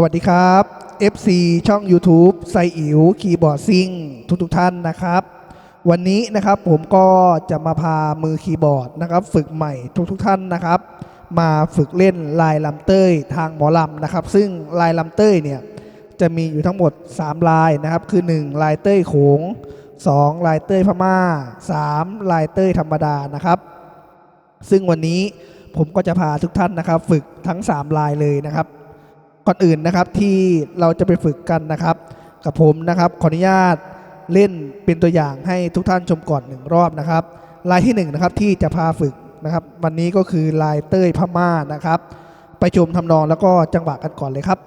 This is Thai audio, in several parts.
สวัสดีครับ FC ช่อง YouTube ไซอิ๋วคีย์บอร์ดซิงทุกทุกๆท่านนะครับ วันนี้นะครับผมก็จะมาพามือคีย์บอร์ดนะครับ ฝึกใหม่ทุกทุกๆท่านนะครับ มาฝึกเล่นลายลำเต้ยทางหมอลำนะครับ ซึ่งลายลำเต้ยเนี่ยจะมีอยู่ทั้งหมด 3 ลายนะครับ คือ 1 ลายเต้ยโขง 2 ลายเต้ยพม่า 3 ลายเต้ยธรรมดานะครับ ซึ่งวันนี้ผมก็จะพาทุกท่านนะครับ ฝึกทั้ง 3 ลายเลยนะครับ ก่อนอื่นนะครับที่เราจะไปฝึกกันนะครับ กับผมนะครับขออนุญาตเล่นเป็นตัวอย่างให้ทุกท่านชมก่อนหนึ่งรอบนะครับ ลายที่หนึ่งนะครับที่จะพาฝึกนะครับ วันนี้ก็คือลายเต้ยพม่านะครับ ไปชมทำนองแล้วก็จังหวะกันก่อนเลยครับ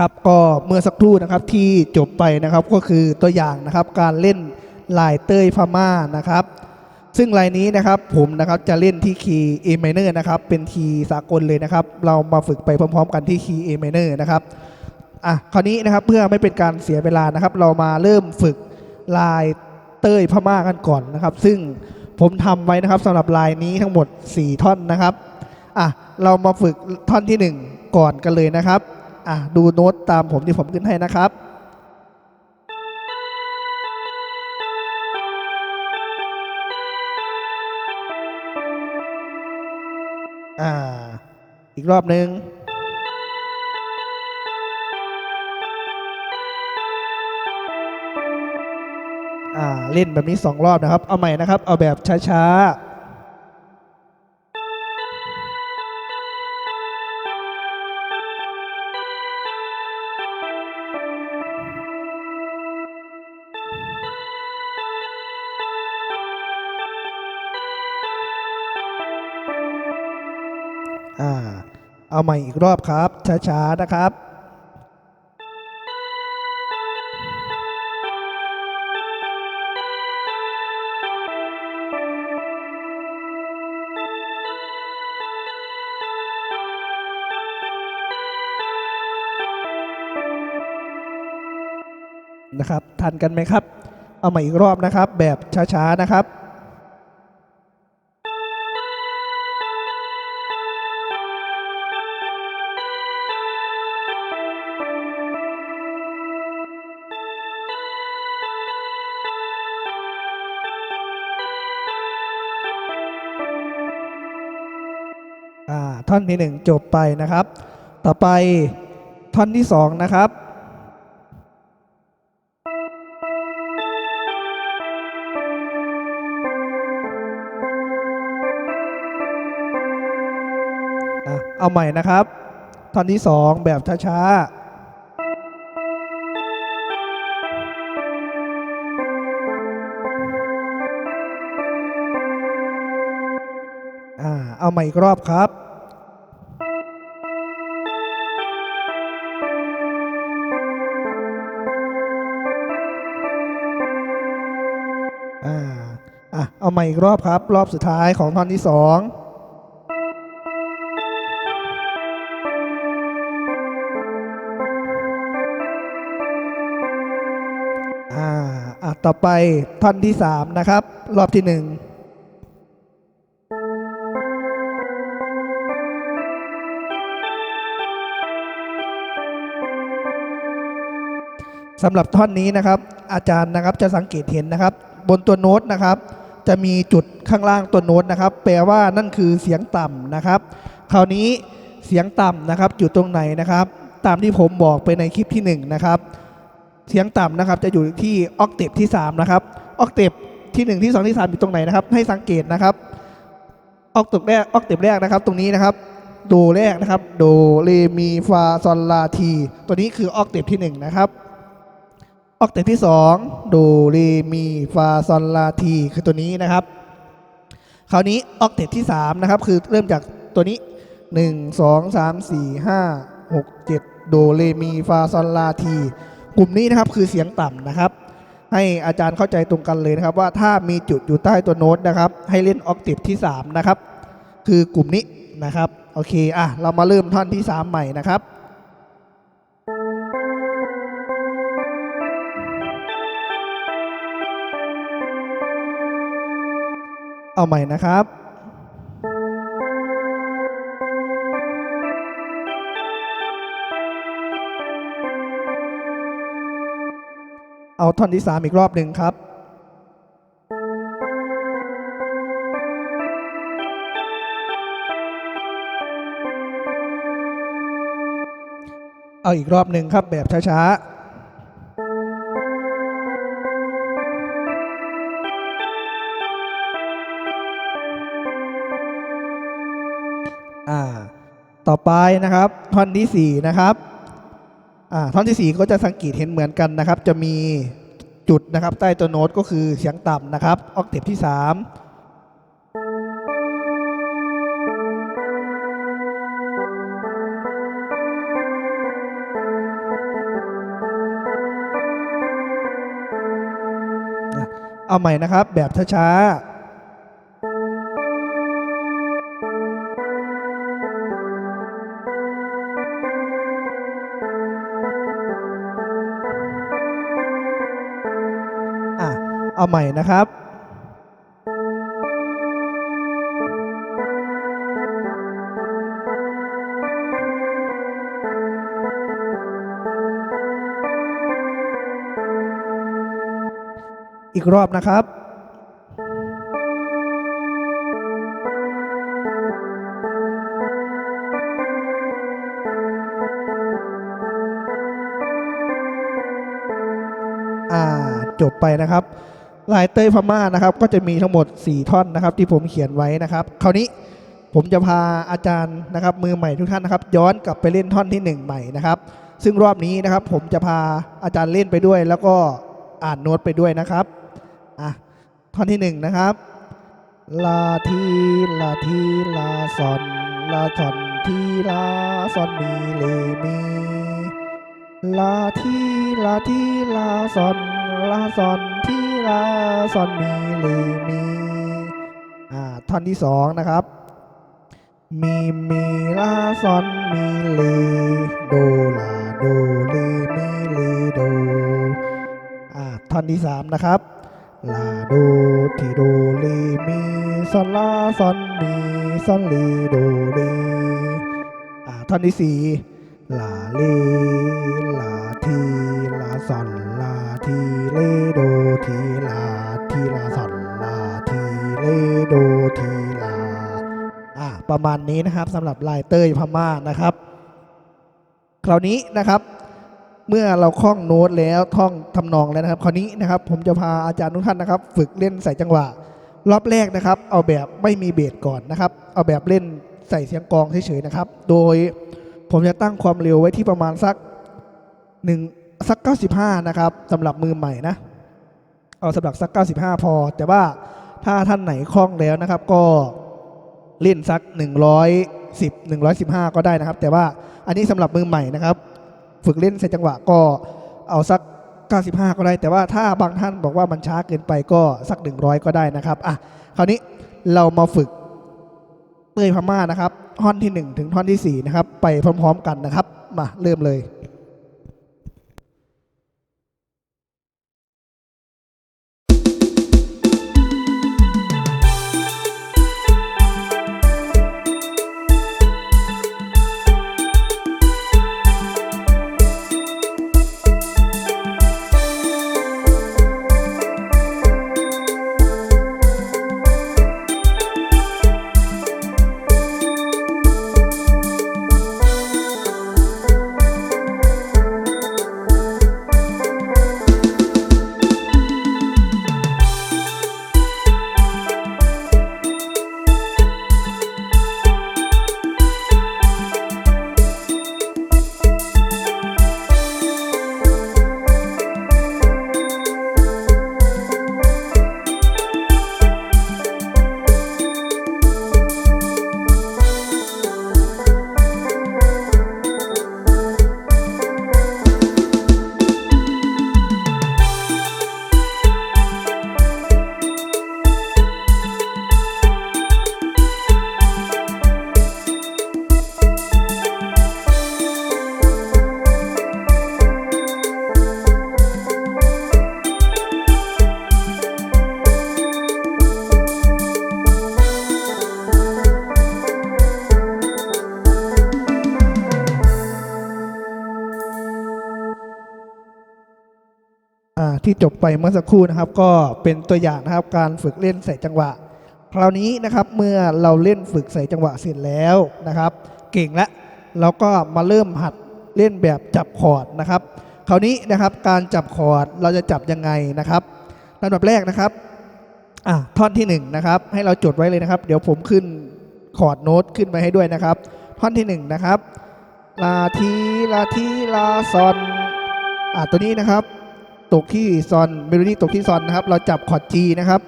ครับก็เมื่อสักครู่นะครับที่จบไปนะครับก็คือตัวอย่างนะครับการเล่นลายเต้ยพม่านะครับ ซึ่งลายนี้นะครับผมนะครับจะเล่นที่คีย์ A minor นะครับเป็นคีย์สากลเลยนะครับ เรามาฝึกไปพร้อม ๆ กันที่คีย์ A minor นะครับอะคราวนี้นะครับเพื่อไม่เป็นการเสียเวลานะครับ เรามาเริ่มฝึกลายเต้ยพม่ากันก่อนนะครับ ซึ่งผมทำไว้นะครับสำหรับลายนี้ทั้งหมด 4 ท่อนนะครับอะเรามาฝึกท่อนทีหนึ่1 ก่อนกันเลยนะครับ อะดูโน้ตตามผมที่ผมขึ้นให้นะครับอ่า อีกรอบหนึ่งอ่า เล่นแบบนี้สองรอบนะครับ เอาใหม่นะครับ เอาแบบช้าๆ เอาใหม่อีกรอบครับ ช้าๆนะครับนะครับทันกันไหมครับ เอาใหม่อีกรอบนะครับ แบบช้าๆนะครับ ท่อนที่หนึ่งจบไปนะครับ ต่อไปท่อนที่สองนะครับเอาใหม่นะครับ ท่อนที่สองแบบช้าๆเอาใหม่อีกรอบครับ ใหม่อีกรอบครับ รอบสุดท้ายของท่อนที่สองอ่าอะต่อไปท่อนที่3นะครับ รอบที่1สำหรับท่อนนี้นะครับ อาจารย์นะครับจะสังเกตเห็นนะครับ บนตัวโน้ตนะครับ จะมีจุดข้างล่างตัวโน้ตนะครับ แปลว่านั่นคือเสียงต่ำนะครับ คราวนี้เสียงต่ำนะครับอยู่ตรงไหนนะครับ ตามที่ผมบอกไปในคลิปที่1นะครับ เสียงต่ำนะครับจะอยู่ที่ออกเทปที่3นะครับออกเทปที่1ที่2ที่3อยู่ตรงไหนนะครับ ให้สังเกตนะครับออกเทปแรกออกเทปแรกนะครับ ตรงนี้นะครับโดแรกนะครับ โดเรมีฟาซอลลาที ตัวนี้คือออกเทปที่ 1 นะครับ ออกเทปที่2โดเรมีฟาซอลลาทีคือตัวนี้นะครับ คราวนี้ออกเทปที่3นะครับคือเริ่มจากตัวนี้ 1 2 3 4 5 6 7 โดเรมีฟาซอลลาที กลุ่มนี้นะครับคือเสียงต่ำนะครับ ให้อาจารย์เข้าใจตรงกันเลยนะครับว่าถ้ามีจุดอยู่ใต้ตัวโน้ตนะครับ ให้เล่นออกเติฟที่ 3 นะครับ คือกลุ่มนี้นะครับ โอเคอะเรามาเริ่มท่อนที่ 3 ใหม่นะครับ เอาใหม่นะครับ เอาท่อนที่ 3 อีกรอบหนึ่งครับ เอาอีกรอบหนึ่งครับแบบช้าๆ ไปนะครับ ท่อนที่ 4 นะครับอ่าท่อนที่ 4 ก็จะสังเกตเห็นเหมือนกันนะครับ จะมีจุดนะครับใต้ตัวโน้ตก็คือเสียงต่ำนะครับ ออกเทปที่ 3เอาใหม่นะครับ แบบช้าๆ เอาใหม่นะครับอีกรอบนะครับอ่าจบไปนะครับ ลายเต้ยพม่านะครับ ก็จะมีทั้งหมด 4 ท่อนนะครับ ที่ผมเขียนไว้นะครับ คราวนี้ผมจะพาอาจารย์นะครับมือใหม่ทุกท่านนะครับ ย้อนกลับไปเล่นท่อนที่ 1 ใหม่นะครับ ซึ่งรอบนี้นะครับ ผมจะพาอาจารย์เล่นไปด้วย แล้วก็อ่านโน้ตไปด้วยนะครับอะท่อนที่ 1 นะครับ ลาทีลาทีลาซอนลาซอนทีลาซอนมีเลมีลาทีลาทีลาซอนลาซอนที ลาซอนมีเลมีอ่าท่อนที่สองนะครับ มีมีลาซอนมีเลโดลาโดเลมีเลโดอ่าท่อนที่สามนะครับลาโดทีโดเลมีซอนลาซอนมีซอนเลโดเลอ่าท่อนที่สี่ลาเล ประมาณนี้นะครับสำหรับลายเต้ยพม่านะครับ คราวนี้นะครับ เมื่อเราคล่องโน้ตแล้วท่องทำนองแล้วนะครับ คราวนี้นะครับ ผมจะพาอาจารย์ทุกท่านนะครับ ฝึกเล่นใส่จังหวะ รอบแรกนะครับ เอาแบบไม่มีเบสก่อนนะครับ เอาแบบเล่นใส่เสียงกองเฉยๆนะครับ โดยผมจะตั้งความเร็วไว้ที่ประมาณสักหนึ่งสัก 95 นะครับสำหรับมือใหม่นะ เอาสำหรับสัก 95 พอ แต่ว่าถ้าท่านไหนคล่องแล้วนะครับ ก็ เล่นสัก 110 115 ก็ได้นะครับ แต่ว่าอันนี้สำหรับมือใหม่นะครับ ฝึกเล่นใส่จังหวะก็เอาสัก 95 ก็ได้ แต่ว่าถ้าบางท่านบอกว่ามันช้าเกินไปก็สัก 100 ก็ได้นะครับอะคราวนี้เรามาฝึกเต้ยพม่านะครับท่อนที่ 1 ถึงท่อนที่4นะครับไปพร้อม ๆ กันนะครับ มาเริ่มเลย ที่จบไปเมื่อสักครู่นะครับ ก็เป็นตัวอย่างนะครับการฝึกเล่นใส่จังหวะ คราวนี้นะครับเมื่อเราเล่นฝึกใส่จังหวะเสร็จแล้วนะครับ เก่งแล้วเราก็มาเริ่มหัดเล่นแบบจับคอร์ดนะครับ คราวนี้นะครับการจับคอร์ดเราจะจับยังไงนะครับลำดับแรกนะครับอะท่อนที่หนึ่งนะครับให้เราจดไว้เลยนะครับ เดี๋ยวผมขึ้นคอร์ดโน้ตขึ้นไปให้ด้วยนะครับ ท่อนที่หนึ่งนะครับลาทีลาทีลาซอนอ่าตัวนี้นะครับ ตกที่ซอนเมโลดี้ตกที่ซอนนะครับ เราจับคอร์ด G นะครับ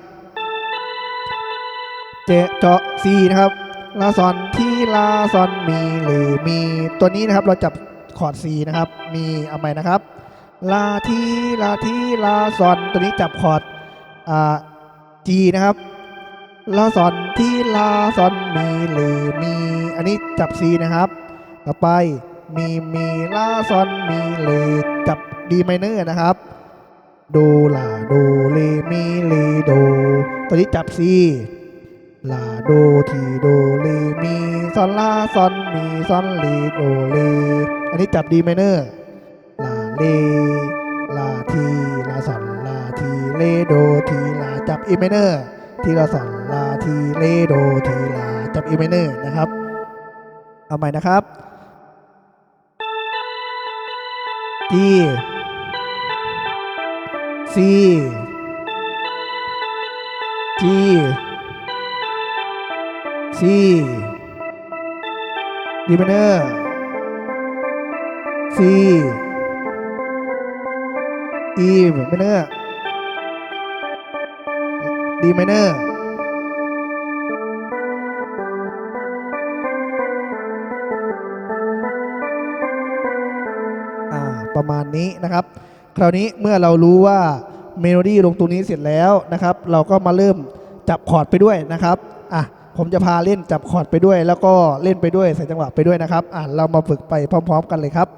เจเจาะ C นะครับลาซอนที่ลาซอนมีหรือมีตัวนี้นะครับเราจับคอร์ด C นะครับ มีเอาใหม่นะครับลาทีลาทีลาซอนตัวนี้จับคอร์ดอ่า G นะครับลาซอนที่ลาซอนมีหรือมี อันนี้จับ C นะครับ ต่อไปมีมีลาซอนมีเลยจับดีไมเนอร์นะครับ โดลาโดเลมีเลโด ตัวนี้จับซีลาโดทีโดเลมีซอนลาซอนมีซอนเลโดเลอันนี้จับดีไมเนอร์ลาเลลาทีลาซอนลาทีเลโดทีลาจับอีไมเนอร์ทีลาซอนลาทีเลโดทีลาจับอีไมเนอร์นะครับเอาใหม่นะครับ G C G C D minor C E minor D minor อ่าประมาณนี้นะครับ คราวนี้เมื่อเรารู้ว่าเมโลดี้ลงตรงนี้เสร็จแล้วนะครับ เราก็มาเริ่มจับคอร์ดไปด้วยนะครับอะผมจะพาเล่นจับคอร์ดไปด้วย แล้วก็เล่นไปด้วยใส่จังหวะไปด้วยนะครับอะเรามาฝึกไปพร้อม ๆ กันเลยครับ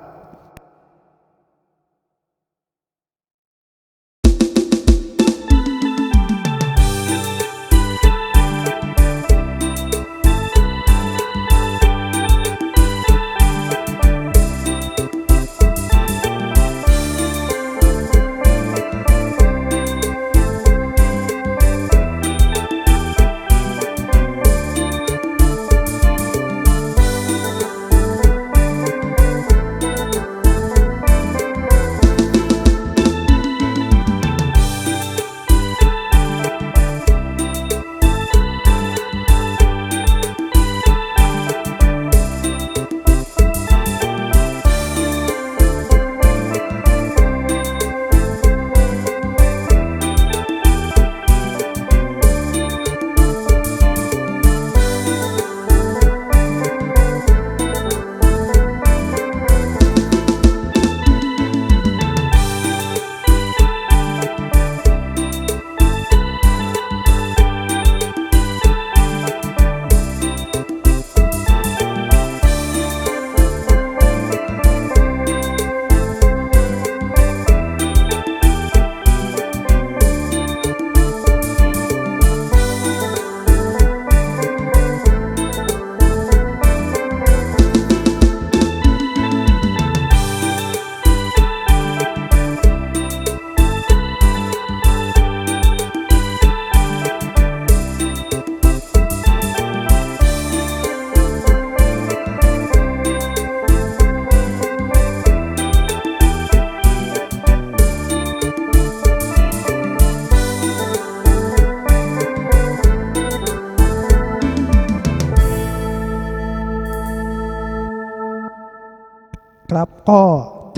ครับ ก็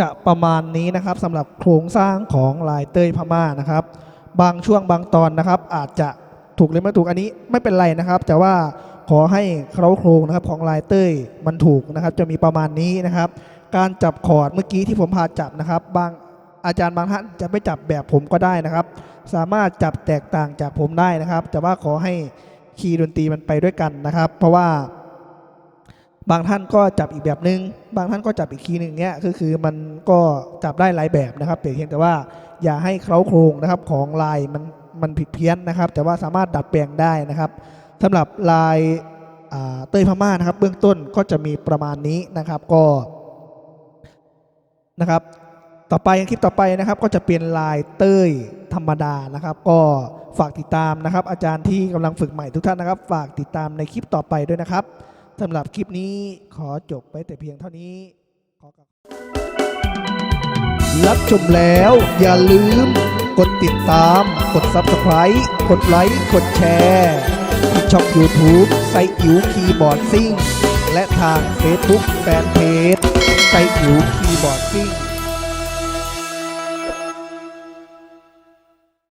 จะประมาณนี้นะครับสำหรับโครงสร้างของลายเต้ยพม่านะครับ บางช่วงบางตอนนะครับ อาจจะถูกหรือไม่ถูกอันนี้ไม่เป็นไรนะครับ แต่ว่าขอให้เคราโครงนะครับของลายเต้ยมันถูกนะครับ จะมีประมาณนี้นะครับ การจับคอร์ดเมื่อกี้ที่ผมพาจับนะครับ บางอาจารย์บางท่านจะไม่จับแบบผมก็ได้นะครับ สามารถจับแตกต่างจากผมได้นะครับ แต่ว่าขอให้คีย์ดนตรีมันไปด้วยกันนะครับ เพราะว่า บางท่านก็จับอีกแบบนึง บางท่านก็จับอีกคีหนึ่งเนี้ยคือคือมันก็จับได้หลายแบบนะครับเพียงแต่ว่าอย่าให้เคล้าโครงนะครับของลายมันมันผิดเพี้ยนนะครับ แต่ว่าสามารถดัดแปลงได้นะครับสำหรับลายาเต้ยพม่านะครับ เบื้องต้นก็จะมีประมาณนี้นะครับก็นะครับต่อไปคลิปต่อไปนะครับก็จะเป็นลายเต้ยธรรมดานะครับ ก็ฝากติดตามนะครับ อาจารย์ที่กำลังฝึกใหม่ทุกท่านนะครับ ฝากติดตามในคลิปต่อไปด้วยนะครับ สำหรับคลิปนี้ขอจบไปแต่เพียงเท่านี้ขอกราบรับชมแล้วอย่าลืม กดติดตาม กด Subscribe กดไลค์กดแชร์ที่ช่อง YouTube ไซอิ๋วคีย์บอร์ดซิ่ง และทาง Facebook แฟนเพจไซอิ๋วคีย์บอร์ดซิ่ง